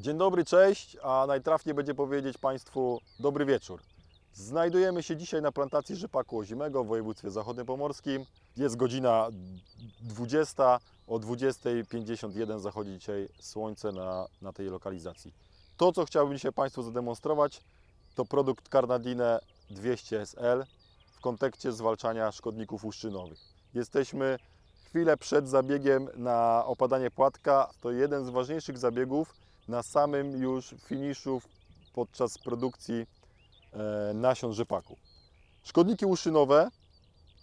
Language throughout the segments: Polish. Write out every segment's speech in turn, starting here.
Dzień dobry, cześć, a najtrafniej będzie powiedzieć Państwu dobry wieczór. Znajdujemy się dzisiaj na plantacji rzepaku ozimego w województwie zachodniopomorskim. Jest godzina 20, o 20.51 zachodzi dzisiaj słońce na, na tej lokalizacji. To, co chciałbym dzisiaj Państwu zademonstrować, to produkt Carnadine 200 SL w kontekście zwalczania szkodników łuszczynowych. Jesteśmy chwilę przed zabiegiem na opadanie płatka. To jeden z ważniejszych zabiegów na samym już finiszu podczas produkcji e, nasion rzepaku. Szkodniki łuszczynowe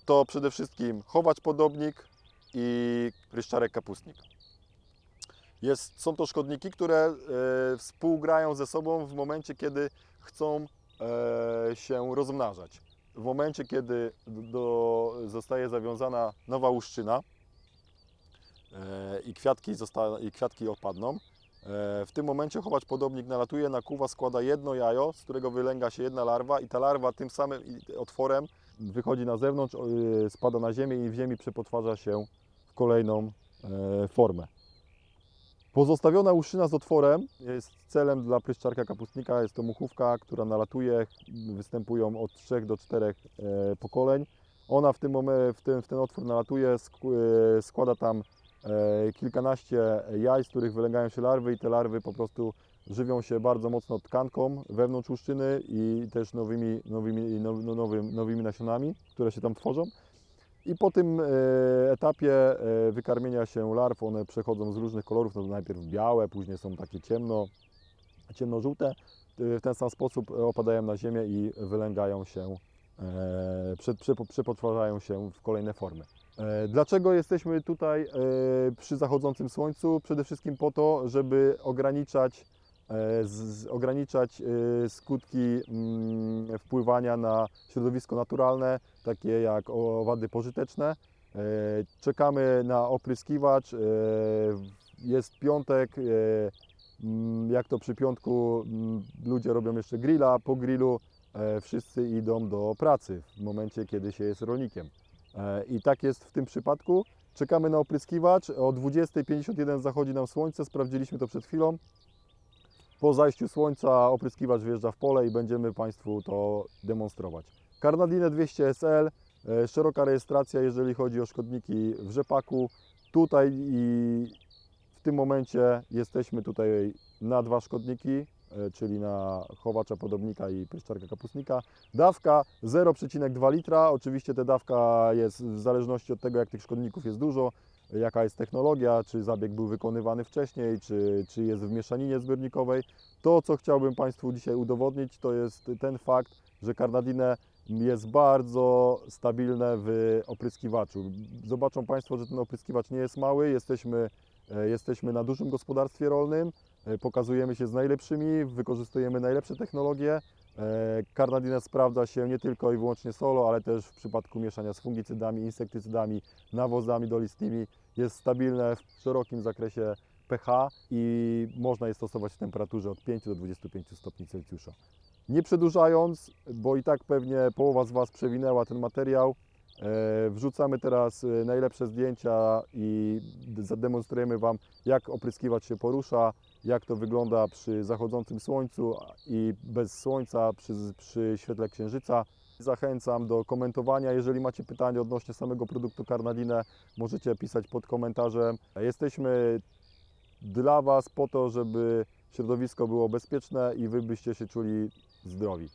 to przede wszystkim chowacz podobnik i pryszczarek kapustnik. Jest, są to szkodniki, które e, współgrają ze sobą w momencie, kiedy chcą e, się rozmnażać. W momencie, kiedy do, zostaje zawiązana nowa łuszczyna i kwiatki, zosta, i kwiatki opadną, w tym momencie chowacz podobnik nalatuje na kuwa, składa jedno jajo, z którego wylęga się jedna larwa i ta larwa tym samym otworem wychodzi na zewnątrz, e, spada na ziemię i w ziemi przepotwarza się w kolejną e, formę. Pozostawiona łuszczyna z otworem jest celem dla pryszczarka kapustnika. Jest to muchówka, która nalatuje. Występują od 3 do 4 e, pokoleń. Ona w tym w ten, w ten otwór nalatuje, sk- e, składa tam e, kilkanaście jaj, z których wylęgają się larwy i te larwy po prostu żywią się bardzo mocno tkanką wewnątrz łuszczyny i też nowymi, nowymi, now, no, nowym, nowymi nasionami, które się tam tworzą. I po tym e, etapie e, wykarmienia się larw, one przechodzą z różnych kolorów, no najpierw białe, później są takie ciemno, ciemnożółte. E, W ten sam sposób opadają na ziemię i wylęgają się, e, prze, się w kolejne formy. E, Dlaczego jesteśmy tutaj e, przy zachodzącym słońcu? Przede wszystkim po to, żeby ograniczać, e, z, ograniczać skutki mm, wpływania na środowisko naturalne, takie jak owady pożyteczne. Czekamy na opryskiwacz. Jest piątek. mm, Jak to przy piątku mm, ludzie robią jeszcze grilla, po grillu wszyscy idą do pracy w momencie, kiedy się jest rolnikiem. E, I tak jest w tym przypadku. Czekamy na opryskiwacz. O 20.51 zachodzi nam słońce. Sprawdziliśmy to przed chwilą. Po zajściu słońca opryskiwacz wjeżdża w pole i będziemy Państwu to demonstrować. Carnadine 200 SL, e, szeroka rejestracja, jeżeli chodzi o szkodniki w rzepaku. Tutaj i w tym momencie jesteśmy tutaj na dwa szkodniki, czyli na chowacza podobnika i pryszczarka kapustnika. Dawka 0,2 litra. Oczywiście ta dawka jest w zależności od tego, jak tych szkodników jest dużo, jaka jest technologia, czy zabieg był wykonywany wcześniej, czy, czy jest w mieszaninie zbiornikowej. To, co chciałbym Państwu dzisiaj udowodnić, to jest ten fakt, że Carnadine jest bardzo stabilne w opryskiwaczu. Zobaczą Państwo, że ten opryskiwacz nie jest mały. Jesteśmy, e, jesteśmy na dużym gospodarstwie rolnym, e, pokazujemy się z najlepszymi, wykorzystujemy najlepsze technologie. E, Carnadine sprawdza się nie tylko i wyłącznie solo, ale też w przypadku mieszania z fungicydami, insektycydami, nawozami dolistnymi. Jest stabilne w szerokim zakresie pH i można je stosować w temperaturze od 5 do 25 stopni Celsjusza. Nie przedłużając, bo i tak pewnie połowa z Was przewinęła ten materiał, e, wrzucamy teraz e, najlepsze zdjęcia i zademonstrujemy Wam, jak opryskiwacz się porusza, jak to wygląda przy zachodzącym słońcu i bez słońca, przy, przy świetle księżyca. Zachęcam do komentowania. Jeżeli macie pytania odnośnie samego produktu Carnadine, możecie pisać pod komentarzem. Jesteśmy dla Was po to, żeby środowisko było bezpieczne i Wy byście się czuli zdrowi.